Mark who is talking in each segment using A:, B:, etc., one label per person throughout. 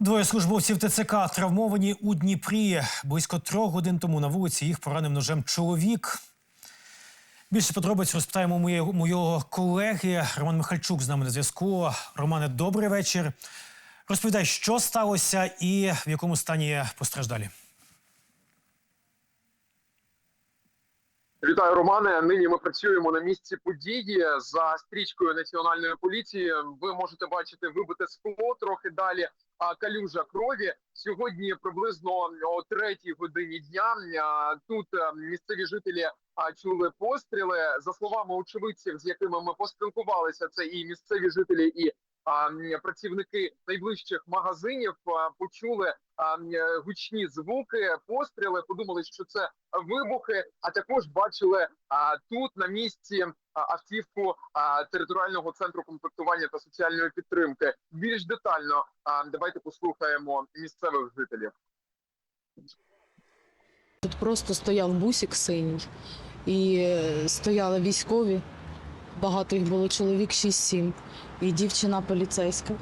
A: Двоє службовців ТЦК травмовані у Дніпрі. Близько трьох годин тому на вулиці їх поранив ножем чоловік. Більше подробиць розпитаємо моєго, колеги Роман Михальчук з нами на зв'язку. Романе, добрий вечір. Розповідай, що сталося і в якому стані постраждалі.
B: Вітаю, Романе. Нині ми працюємо на місці події за стрічкою національної поліції. Ви можете бачити вибите скло трохи далі. А калюжа крові сьогодні приблизно о третій годині дня. Тут місцеві жителі чули постріли. За словами очевидців, з якими ми поспілкувалися, це і місцеві жителі, і працівники найближчих магазинів а, почули а, гучні звуки, постріли. Подумали, що це вибухи. А також бачили а, тут на місці а, автівку а, територіального центру комплектування та соціальної підтримки. Більш детально а, давайте послухаємо місцевих жителів.
C: Тут просто стояв бусик синій, і стояли військові Багато їх було чоловік 6-7, і дівчина поліцейська.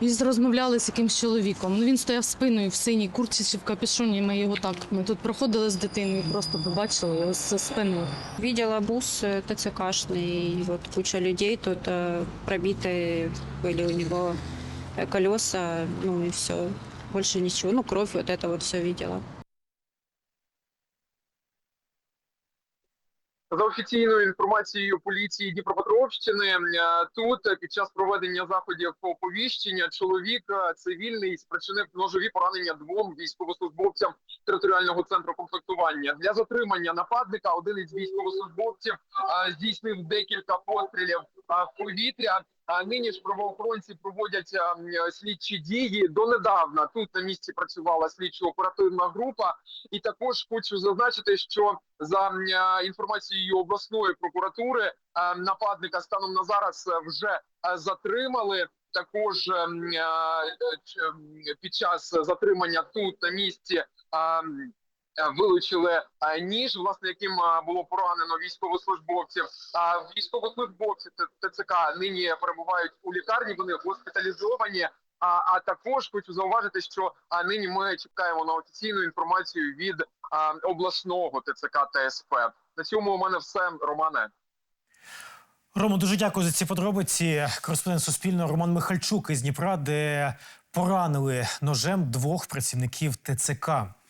C: І розмовляли з якимсь чоловіком. Ну, він стояв спиною в синій куртці чи в капюшоні. Ми його так. Ми тут проходили з дитиною, просто побачили його за спиною.
D: Видела бус э, ТЦКшный, и вот куча людей тут э, пробиты были у него э, колеса, ну и все. Больше ничего. Ну, кровь, вот это вот все видела.
B: За офіційною інформацією поліції Дніпропетровщини, е, тут е, під час проведення заходів оповіщення чоловік е, цивільний спричинив ножові поранення двом військовослужбовцям територіального центру комплектування. Для затримання нападника один із військовослужбовців здійснив декілька пострілів в повітря. А нині ж правоохоронці проводять е, слідчі дії. Донедавна тут на місці працювала слідчо-оперативна група. І також хочу зазначити, що за е, інформацією обласної прокуратури е, нападника станом на зараз е, вже е, затримали. Також е, м, е, ч- м, під час затримання тут на місці вилучили е, ніж, власне, яким е, було поранено військовослужбовців. А військовослужбовці ТЦК нині перебувають у лікарні. Вони госпіталізовані. А, а також хочу зауважити, що а, нині ми чекаємо на офіційну інформацію від а, обласного ТЦК ТСП. На цьому у мене все, Романе.
A: Ромо, дуже дякую за ці подробиці. Кореспондент Суспільного Роман Михальчук із Дніпра, де поранили ножем двох працівників ТЦК.